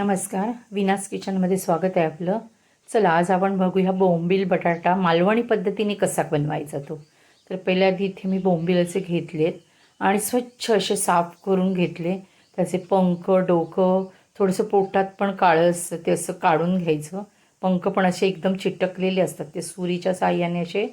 नमस्कार. विनास किचनमध्ये स्वागत आहे आपलं. चला आज आपण बघूया बोंबील बटाटा मालवणी पद्धतीने कसा बनवायचा तो. तर पहिल्या आधी इथे मी बोंबील असे घेतलेत आणि स्वच्छ असे साफ करून घेतले. त्याचे पंख डोकं थोडंसं पोटात पण काळं असतं ते असं काढून घ्यायचं. पंख पण असे एकदम चिटकलेले असतात ते सुरीच्या साह्याने असे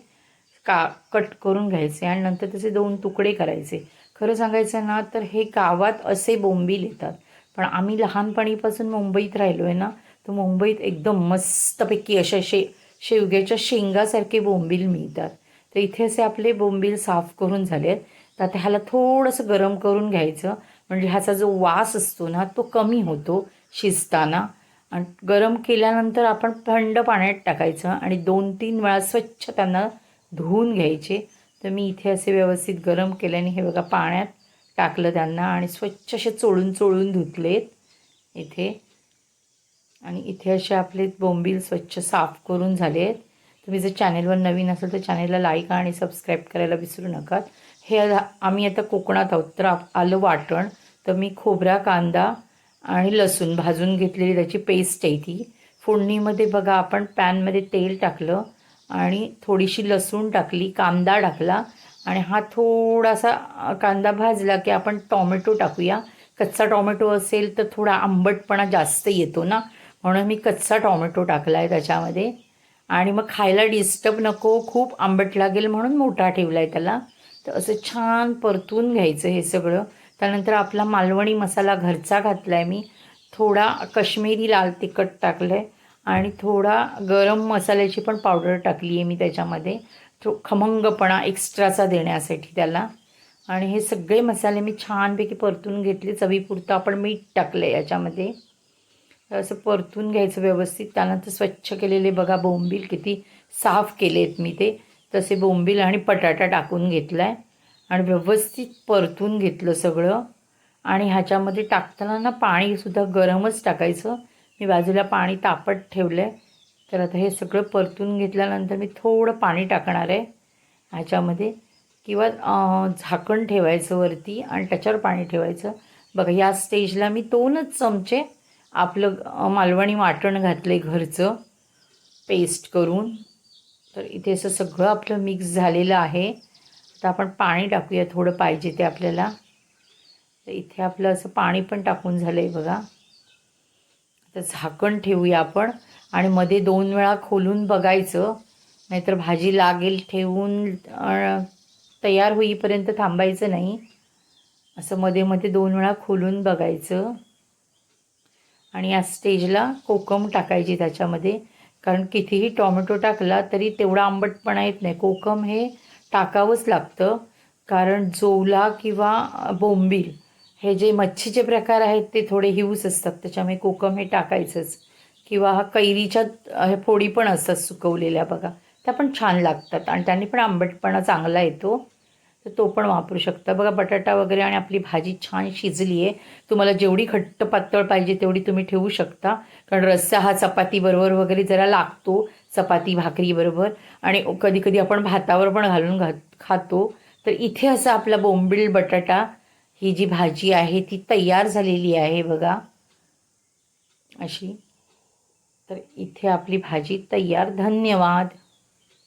का कट करून घ्यायचे आणि नंतर त्याचे दोन तुकडे करायचे. खरं सांगायचं ना तर हे गावात असे बोंबील येतात. पण आम्ही लहानपणीपासून मुंबईत राहिलो आहे ना तर मुंबईत एकदम मस्तपैकी अशा शे शेवग्याच्या शेंगासारखे बोंबील मिळतात. तर इथे असे आपले बोंबील साफ करून झाले आहेत. तर आता ह्याला थोडंसं गरम करून घ्यायचं. म्हणजे ह्याचा जो वास असतो ना तो कमी होतो शिजताना. आणि गरम केल्यानंतर आपण थंड पाण्यात टाकायचं आणि दोन तीन वेळा स्वच्छ त्यांना धुवून घ्यायचे. तर मी इथे असे व्यवस्थित गरम केल्याने हे बघा पाण्यात टाकलं त्यांना आणि स्वच्छ असे चोळून चोळून धुतलेत इथे. आणि इथे असे आपले बोंबील स्वच्छ साफ करून झालेत. तुम्ही जर चॅनेलवर नवीन असेल तर चॅनेलला लाईक आणि सबस्क्राईब करायला विसरू नका. हे आम्ही आता कोकणात आहोत तर आलं वाटण. तर मी खोबरा कांदा आणि लसूण भाजून घेतलेली त्याची पेस्ट आहे ती. फोडणीमध्ये बघा आपण पॅनमध्ये तेल टाकलं आणि थोडीशी लसूण टाकली कांदा टाकला आणि हा थोडासा कांदा भाजला की आपण टॉमॅटो टाकूया. कच्चा टॉमॅटो असेल तर थोडा आंबटपणा जास्त येतो ना. म्हणून मी कच्चा टॉमॅटो टाकला आहे त्याच्यामध्ये. आणि मग खायला डिस्टर्ब नको खूप आंबट लागेल म्हणून मोठा ठेवला आहे त्याला. तर असं छान परतून घ्यायचं हे सगळं. त्यानंतर आपला मालवणी मसाला घरचा घातला आहे मी. थोडा कश्मीरी लाल तिखट टाकलं आहे आणि थोडा गरम मसाल्याची पण पावडर टाकली आहे मी त्याच्यामध्ये. खमंगपणा एक्स्ट्राचा देण्यासाठी त्याला. आणि हे सगळे मसाले मी छानपैकी परतून घेतले. चवीपुरतं आपण मीठ टाकलं आहे याच्यामध्ये. असं परतून घ्यायचं व्यवस्थित. त्यानंतर स्वच्छ केलेले बघा बोंबील किती साफ केले आहेत मी ते. तसे बोंबील आणि बटाटा टाकून घेतला आहे आणि व्यवस्थित परतून घेतलं सगळं. आणि ह्याच्यामध्ये टाकताना ना पाणीसुद्धा गरमच टाकायचं. मी बाजूला पाणी तापत ठेवलं आहे तर आता हे सगळं परतून घेतल्यानंतर मी थोडं पाणी टाकणार आहे. ह्याच्यामध्ये किंवा झाकण ठेवायचं वरती आणि त्याच्यावर पाणी ठेवायचं. बघा या स्टेजला मी दोनच चमचे आपलं मालवणी वाटण घातलं आहे घरचं. पेस्ट करून. तर इथे असं सगळं आपलं मिक्स झालेलं आहे. आता आपण पाणी टाकूया थोडं पाहिजे ते आपल्याला. तर इथे आपलं असं पाणी पण टाकून झालं आहे बघा. आता झाकण ठेवूया आपण. आणि मध्ये दोन वेळा खोलून बघायचं. नाहीतर भाजी लागेल ठेवून तयार होईपर्यंत थांबायचं नाही. असं मध्ये मध्ये दोन वेळा खोलून बघायचं. आणि या स्टेजला कोकम टाकायची त्याच्यामध्ये. कारण कितीही टॉमॅटो टाकला तरी तेवढा आंबटपणा येत नाही. कोकम हे टाकावंच लागतं. कारण जोला किंवा बोंबील हे जे मच्छीचे प्रकार आहेत ते थोडे हिऊस असतात. त्याच्यामुळे कोकम हे टाकायचंच. किंवा हा कैरीच्या फोडी पण असतात सुकवलेल्या बघा. त्या पण छान लागतात आणि त्यांनी पण आंबटपणा चांगला येतो. तर तो पण वापरू शकता. बघा बटाटा वगैरे आणि आपली भाजी छान शिजली आहे. तुम्हाला जेवढी घट्ट पातळ पाहिजे तेवढी तुम्ही ठेवू शकता. कारण रस्सा हा चपातीबरोबर वगैरे जरा लागतो. चपाती भाकरीबरोबर आणि कधी कधी आपण भातावर पण घालून घात खातो. तर इथे असा आपला बोंबील बटाटा ही जी भाजी आहे ती तयार झालेली आहे बघा. अशी. तर इथे आपली भाजी तयार धन्यवाद.